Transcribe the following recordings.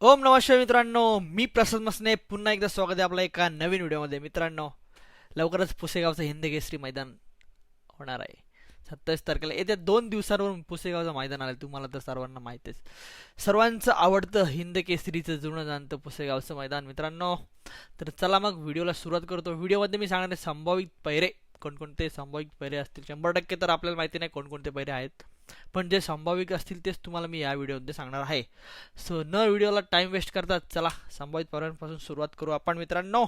ओम नमस्कार मित्रांनो मी प्रसाद मसने पुन्हा एकदा स्वागत आहे आपला एका नवीन व्हिडिओमध्ये. मित्रांनो लवकरच पुसेगावचं हिंदकेसरी मैदान होणार आहे. सत्तावीस तारखेला येत्या दोन दिवसांवरून पुसेगावचं मैदान आलं तुम्हाला तर सर्वांना माहितीच. सर्वांचं आवडतं हिंद केसरीचं जुनं जाणतं पुसेगावचं मैदान. मित्रांनो तर चला मग व्हिडिओला सुरुवात करतो. व्हिडिओमध्ये मी सांगणार आहे संभावित पैरे. कोणकोणते संभावित पैरे असतील? शंभर टक्के तर आपल्याला माहिती नाही कोणकोणते पैरे आहेत. पण जे संभाविक असतील तेच तुम्हाला मी या व्हिडिओमध्ये सांगणार आहे. सो न व्हिडिओला टाईम वेस्ट करतात चला संभावित पर्वांपासून सुरुवात करू आपण मित्रांनो.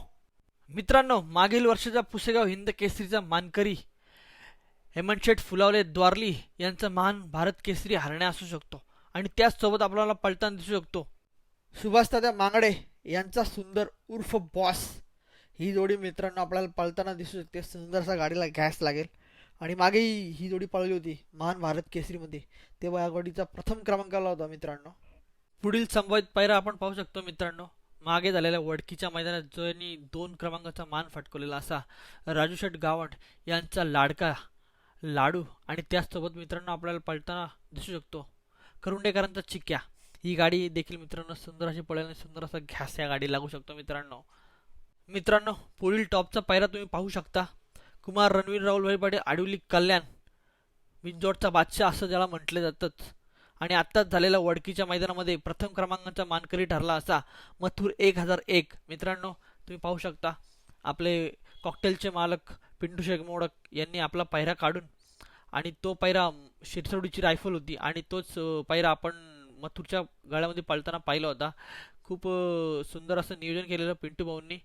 मित्रांनो मागील वर्षाचा पुसेगाव हिंद केसरीचा मानकरी हेमंतशेठ फुलावले द्वारली यांचा मान भारत केसरी हरण्या असू शकतो आणि त्याचसोबत आपल्याला पलताना दिसू शकतो. सुभाष दादा मांगडे यांचा सुंदर उर्फ बॉस ही जोडी मित्रांनो आपल्याला पळताना दिसू शकते. सुंदरसा गाडीला गॅस लागेल. आणि मागेही ही जोडी पळली होती महान भारत केसरीमध्ये. तेव्हा या गोडीचा प्रथम क्रमांकाला होता मित्रांनो. पुढील संभावित पायरा आपण पाहू शकतो मित्रांनो. मागे झालेल्या वडकीच्या मैदानात ज्यांनी दोन क्रमांकाचा मान फटकवलेला असा राजू शेठ गावंड यांचा लाडका लाडू. आणि त्याचसोबत मित्रांनो आपल्याला पळताना दिसू शकतो करुंडेकरांचा चिक्या. ही गाडी देखील मित्रांनो सुंदर अशी पळेल सुंदर असा घ्यास या गाडी लागू शकतो मित्रांनो. मित्रांनो पुढील टॉपचा पायरा तुम्ही पाहू शकता. कुमार रणवीर राहुल पाटील आडवली कल्याण विंजोडचा बादशाह असं ज्याला म्हटलं जातंच. आणि आत्ताच झालेल्या वडकीच्या मैदानामध्ये प्रथम क्रमांकाचा मानकरी ठरला असा मथुर एक हजार एक. मित्रांनो तुम्ही पाहू शकता आपले कॉकटेलचे मालक पिंटू शेख मोडक यांनी आपला पायरा काढून आणि तो पायरा शिरसोडीची रायफल होती आणि तोच पायरा आपण मथुरच्या गळ्यामध्ये पळताना पाहिला होता. खूप सुंदर असं नियोजन केलेलं पिंटू भाऊंनी.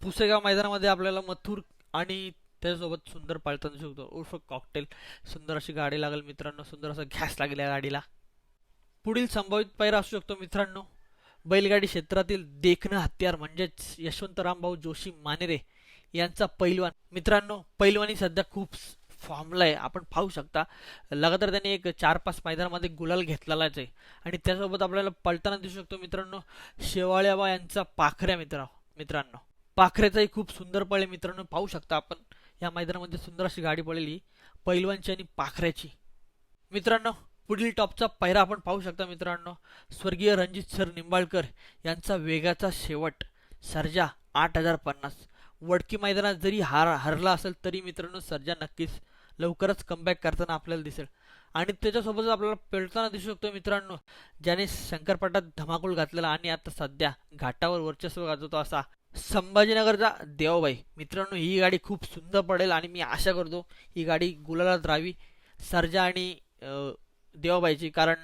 पुसेगाव मैदानामध्ये आपल्याला मथुर आणि त्याच्यासोबत सुंदर पळताना दिसू शकतो. उर्फ कॉकटेल सुंदर अशी गाडी लागेल मित्रांनो. सुंदर असा घॅस लागेल या गाडीला. पुढील संभावित पायरा असू शकतो मित्रांनो. बैलगाडी क्षेत्रातील देखणं हत्यार म्हणजेच यशवंतरामभाऊ जोशी मानेरे यांचा पैलवान. मित्रांनो पैलवानी सध्या खूप फॉर्मला आहे. आपण पाहू शकता लगातार त्यांनी एक चार पाच मैदानामध्ये गुलाल घेतलेलाच आहे. आणि त्यासोबत आपल्याला पळताना दिसू शकतो मित्रांनो शेवाळ्याबा यांचा पाखऱ्या मित्र मित्रांनो. पाखऱ्याचाही खूप सुंदर पळे मित्रांनो. पाहू शकता आपण. या मैदानामध्ये सुंदर अशी गाडी पडलेली पैलवानची आणि पाखऱ्याची. मित्रांनो पुढील टॉपचा पैरा आपण पाहू शकता मित्रांनो. स्वर्गीय रणजित सर निंबाळकर यांचा वेगाचा शेवट सर्जा आठ हजार पन्नास. वडकी मैदानात जरी हार हरला असेल तरी मित्रांनो सर्जा नक्कीच लवकरच कमबॅक करताना आपल्याला दिसेल. आणि त्याच्यासोबतच आपल्याला पेलताना दिसू शकतो मित्रांनो ज्याने शंकरपाटात धमाकूल घातलेला आणि आता सध्या घाटावर वर्चस्व गाजवतो असा संभाजीनगरचा देवबाई. मित्रांनो ही गाडी खूप सुंदर पडेल आणि मी आशा करतो ही गाडी गुलालात राहावी. सरजा आणि देवाबाईची. कारण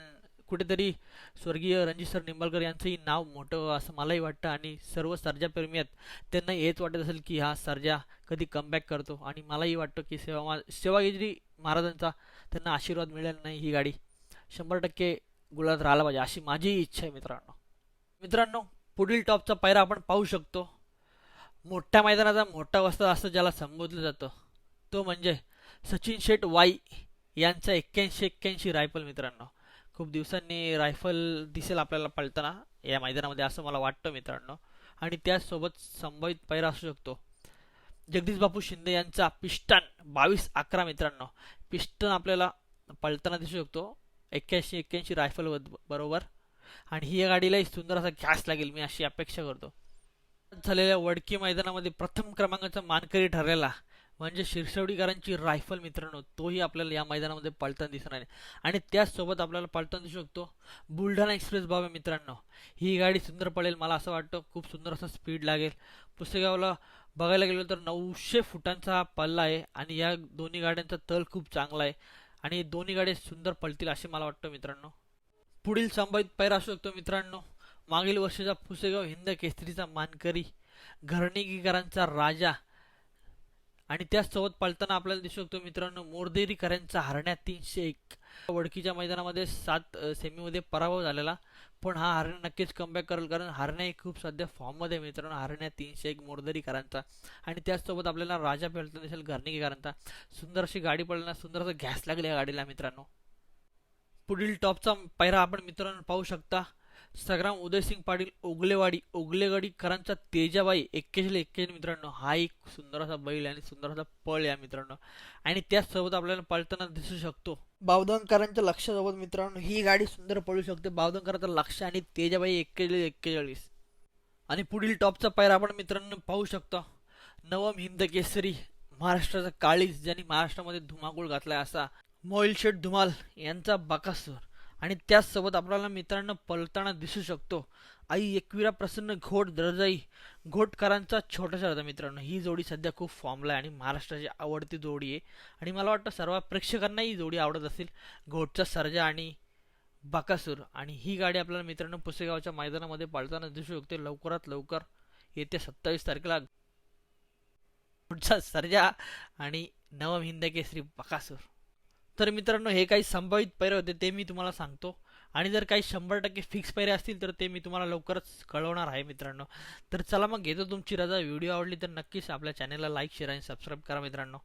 कुठेतरी स्वर्गीय रणजित सर निंबाळकर यांचंही नाव मोठं असं मलाही वाटतं आणि सर्व सर्जाप्रेमी आहेत त्यांना हेच वाटत असेल की हा सर्जा कधी कमबॅक करतो. आणि मलाही वाटतं की सेवा सेवागिरी महाराजांचा त्यांना आशीर्वाद मिळेल नाही ही गाडी. शंभर टक्के गुलात राहायला पाहिजे अशी माझी इच्छा आहे मित्रांनो. मित्रांनो पुढील टॉपचा पायरा आपण पाहू शकतो. मोठ्या मैदानाचा मोठा वस्ता असं ज्याला संबोधलं जातं तो म्हणजे सचिन शेट वाई यांचा एक्क्याऐंशी एक्क्याऐंशी रायफल मित्रांनो. खूप दिवसांनी रायफल दिसेल आपल्याला पळताना या मैदानामध्ये असं मला वाटतं मित्रांनो. आणि त्याचसोबत संभावित पैरा असू शकतो. जगदीश बापू शिंदे यांचा पिस्टन बावीस अकरा मित्रांनो. पिस्टन आपल्याला पळताना दिसू शकतो. एक्क्याऐंशी एक्क्याऐंशी रायफल बरोबर. आणि ही या गाडीलाही सुंदर असा घ्यास लागेल मी अशी अपेक्षा करतो. झालेल्या वडकी मैदानामध्ये प्रथम क्रमांकाचा मानकरी ठरलेला म्हणजे शिरसवडीकरांची रायफल मित्रांनो तोही आपल्याला या मैदानामध्ये पळताना दिसणार आहे आणि त्याचसोबत आपल्याला पळताना दिसू शकतो बुलढाणा एक्सप्रेस. बाबा मित्रांनो ही गाडी सुंदर पडेल मला असं वाटतं खूप सुंदर असं स्पीड लागेल. पुस्तकावला बघायला गेलो तर नऊशे फुटांचा हा पल्ला आहे आणि या दोन्ही गाड्यांचा तल खूप चांगला आहे. आणि दोन्ही गाड्या सुंदर पळतील असे मला वाटतं मित्रांनो. पुढील संभावित पैरा असू शकतो मित्रांनो. मागील वर्षाचा पुसेगाव हिंद केसरीचा मानकरी घरणीगीकरांचा राजा आणि त्याचसोबत पळताना आपल्याला दिसू शकतो मित्रांनो मोरदेरीकरांचा हरण्या तीनशे एक. वडकीच्या मैदानामध्ये सात सेमीमध्ये पराभव झालेला. पण हा हरण्या नक्कीच कमबॅक करेल कारण हरण्या ही खूप सध्या फॉर्ममध्ये आहे मित्रांनो. हरण्या तीनशे एक मोरदेरीकरांचा. आणि त्याचसोबत आपल्याला राजा पेलताना दिसेल घरणीकरांचा सुंदर अशी गाडी पडल्यानं सुंदर असं गॅस लागली या गाडीला मित्रांनो. पुढील टॉपचा पायरा आपण मित्रांनो पाहू शकता. सग्राम उदयसिंग पाटील ओगलेवाडी ओगलेवाडीकरांचा तेजाबाई एक्केचाळीस एक्केचाळीस मित्रांनो. हा एक सुंदर असा बैल आणि सुंदर असा पळ या मित्रांनो. आणि त्याचसोबत आपल्याला पळताना दिसू शकतो. बावधनकरांच्या लक्षासोबत मित्रांनो ही गाडी सुंदर पळू शकते. बावधनकरांचं लक्ष आणि तेजाबाई एक्केचाळीस एक्केचाळीस. आणि पुढील टॉपचा पायरा आपण मित्रांनो पाहू शकतो. नवम हिंद केसरी महाराष्ट्राचा काळीज ज्यांनी महाराष्ट्रामध्ये धुमाकूळ घातलाय असा. मोईलशेट धुमाल यांचा बकासूर. आणि त्याचसोबत आपल्याला मित्रांनो पलताना दिसू शकतो. आई एकविरा प्रसन्न घोट दर्जाई घोटकरांचा छोटासा होता मित्रांनो. ही जोडी सध्या खूप फॉर्मला आहे आणि महाराष्ट्राची आवडती जोडी आहे. आणि मला वाटतं सर्व प्रेक्षकांना ही जोडी आवडत असेल. घोटचा सर्जा आणि बाकासूर. आणि ही गाडी आपल्याला मित्रांनो पुसेगावच्या मैदानामध्ये पळताना दिसू शकते. लवकरात लवकर येत्या सत्तावीस तारखेला पुढचा सर्जा आणि नवम हिंद केसरी बकासूर. तर मित्रांनो हे काही संभावित पैरे होते ते मी तुम्हाला सांगतो. आणि जर काही शंभर टक्के फिक्स पैरे असतील तर ते मी तुम्हाला लवकरच कळवणार आहे मित्रांनो. तर चला मग घेतो तुमची रजा. व्हिडिओ आवडली तर नक्कीच आपल्या चॅनलला लाईक शेअर आणि सबस्क्राईब करा मित्रांनो.